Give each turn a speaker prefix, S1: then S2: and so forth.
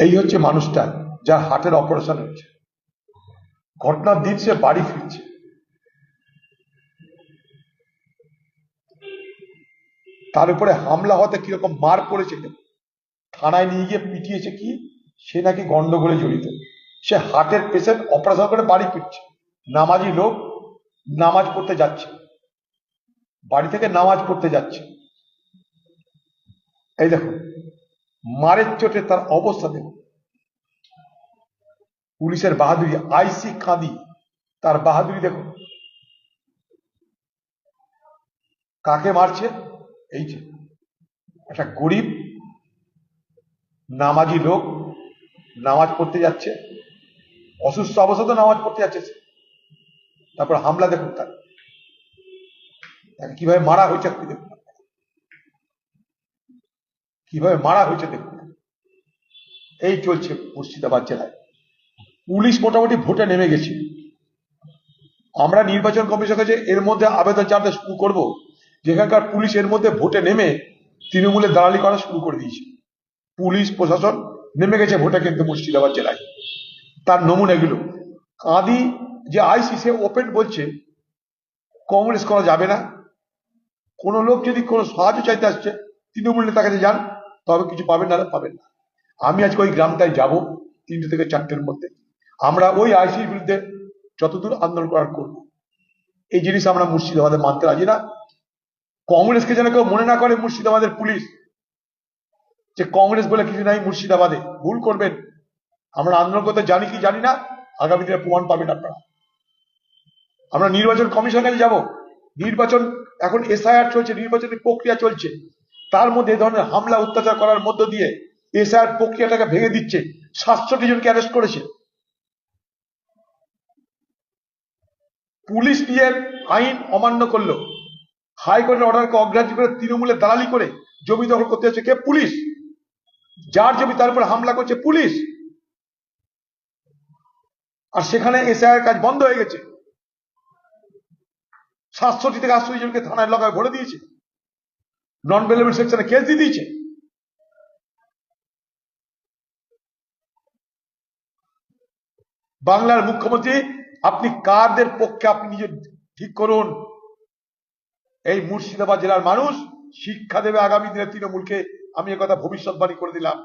S1: এই হচ্ছে মানুষটা যার হার্টের অপারেশন হচ্ছে। ঘটনার দিন সে বাড়ি ফিরছে। তার উপরে হামলা হতে কীরকম মার পড়েছে। থানায় নিয়ে গিয়ে পিটিয়েছে কি? সে নাকি গন্ডগোলে জড়িত। সে হার্টের পেশেন্ট অপারেশন করে বাড়ি ফিরছে। নামাজি লোক নামাজ পড়তে যাচ্ছে। বাড়ি থেকে নামাজ পড়তে যাচ্ছে। এই দেখুন মারের চোটে তার অবস্থা দেখুন। পুলিশের বাহাদুরি, আইসি কাঁদি, তার বাহাদুরি দেখুন। কাকে মারছে? এই যে, একটা গরিব, নামাজি লোক নামাজ পড়তে যাচ্ছে, অসুস্থ অবস্থা নামাজ পড়তে যাচ্ছে তারপর হামলা দেখুন তার। তাকে কীভাবে মারা হয়েছে দেখুন। কীভাবে মারা হয়েছে দেখুন। এই চলছে মুর্শিদাবাদ জেলায়। পুলিশ মোটামুটি ভোটে নেমে গেছে। আমরা নির্বাচন কমিশন কাছে এর মধ্যে আবেদন জানাতে শুরু করব। যেখানকার পুলিশ এর মধ্যে ভোটে নেমে তৃণমূলের দালালি করা শুরু করে দিয়েছে। পুলিশ প্রশাসন নেমে গেছে ভোটে কিন্তু মুর্শিদাবাদ জেলায়। তার নমুনা এগুলো। কাঁদি যে আইসি সে ওপেন বলছে, কংগ্রেস করা যাবে না। কোন লোক যদি কোনো সাহায্য চাইতে আসছে, তৃণমূল নেতার কাছে যান। তবে কিছু পাবেন না পাবেন না। আমি আজকে ওই গ্রামটায় যাব তিনটে থেকে চারটের মধ্যে। আমরা ওই আইসির বিরুদ্ধে যতদূর আন্দোলন করার করব। এই জিনিস আমরা মুর্শিদাবাদে মানতে রাজি না। কংগ্রেসকে যেন কেউ মনে না করে মুর্শিদাবাদের পুলিশ। যে কংগ্রেস বলে কিছু নাই মুর্শিদাবাদে, ভুল করবেন। আমরা আন্দোলন করতে জানি কি জানি না, আগামী দিনে প্রমাণ পাবেন আপনারা। আমরা নির্বাচন কমিশনের যাব। নির্বাচন এখন এসআইআর চলছে, নির্বাচনের প্রক্রিয়া চলছে। তার মধ্যে ধরনের হামলা, অত্যাচার করার মধ্য দিয়ে এসআইআর প্রক্রিয়াটাকে ভেঙে দিচ্ছে। সাতষট্টি জনকে অ্যারেস্ট করেছে। পুলিশ দিয়ে আইন অমান্য করল। হাইকোর্টের অর্ডারকে অগ্রাহ্য করে তৃণমূলের দালালি করে জমি দখল করতে হচ্ছে কে? পুলিশ। যার জমি, তার উপর হামলা করছে পুলিশ। আর সেখানে এসআইয়ের কাজ বন্ধ হয়ে গেছে। সাতষট্টি থেকে আটষট্টি জনকে থানায় লগায় ভরে দিয়েছে। নন বেলেবল সেকশনে কেস দিয়ে দিয়েছে। বাংলার মুখ্যমন্ত্রী, আপনি কাদের পক্ষে আপনি নিজে ঠিক করুন? এই মুর্শিদাবাদ জেলার মানুষ শিক্ষা দেবে আগামী দিনে তৃণমূলকে। আমি কথা ভবিষ্যৎবাণী করে দিলাম।